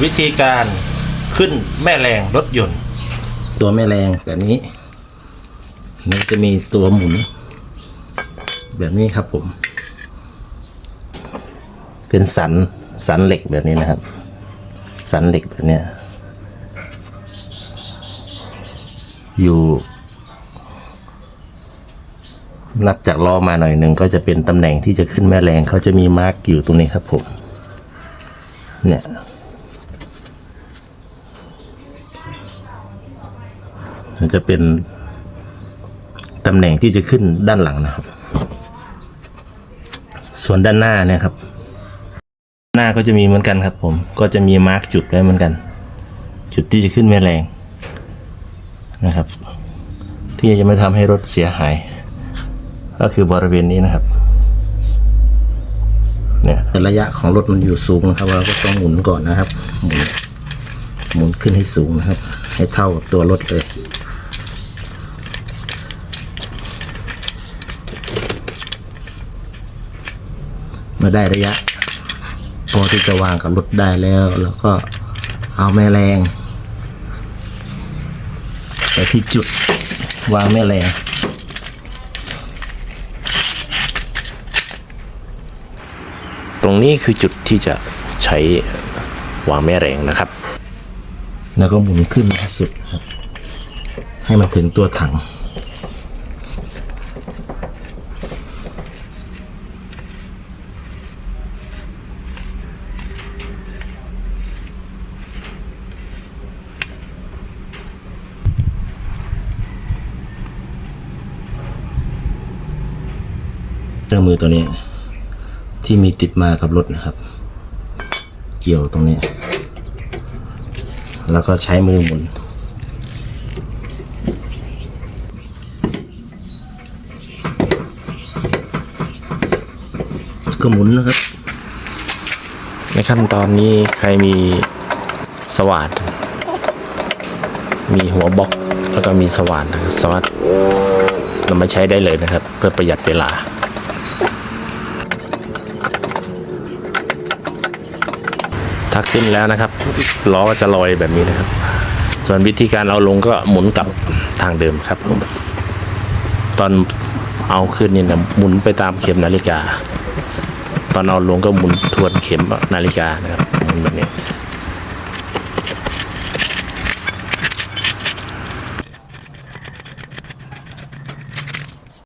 วิธีการขึ้นแม่แรงรถยนต์ ตัวแม่แรงแบบนี้มันจะมีตัวหมุน แบบนี้ครับผม เป็นสันสันเหล็กแบบนี้นะครับ สันเหล็กแบบเนี้ยอยู่ นับจากล้อมาหน่อยหนึ่งก็จะเป็นตำแหน่งที่จะขึ้นแม่แรงเขาจะมีมาร์กอยู่ตรงนี้ครับผม เนี่ย มัน จะเป็นตำแหน่งที่จะขึ้นด้านหลังนะครับ ส่วนด้านหน้าเนี่ยครับ หน้าก็จะมีเหมือนกันครับ ผมก็จะมีมาร์กจุดไว้เหมือนกัน จุดที่จะขึ้นแม่แรงนะครับ ที่จะไม่ทำให้รถเสียหาย ก็คือบริเวณนี้นะครับเนี่ยระยะของรถมันอยู่สูงนะครับ เราก็ต้องหมุนก่อนนะครับ หมุนหมุนขึ้นให้สูงนะครับ ให้เท่ากับตัวรถเลย มื่อได้ระยะ พอที่จะวางกับรถได้แล้ว แล้วก็เอาแม่แรงไปที่จุดวางแม่แรงตรงนี้คือจุดที่จะใช้วางแม่แรงนะครับ แล้วก็หมุนขึ้นให้สุดครับ ให้มันถึงตัวถัง เครื่องมือตัวนี้ที่มีติดมากับรถนะครับ เกี่ยวตรงนี้ แล้วก็ใช้มือหมุน ก็หมุนนะครับ ในขั้นตอนนี้ใครมีสว่านมีหัวบล็อกแล้วก็มีสว่านนะครัสามารถนำมาใช้ได้เลยนะครับ เพื่อประหยัดเวลา ทักขึ้นแล้วนะครับล้อก็จะลอยแบบนี้นะครับ ส่วนวิธีการเอาลงก็หมุนกลับทางเดิมครับ ตอนเอาขึ้นนี่นะหมุนไปตามเข็มนาฬิกา ตอนเอาลงก็หมุนทวนเข็มนาฬิกานะครับหมุนแบบนี้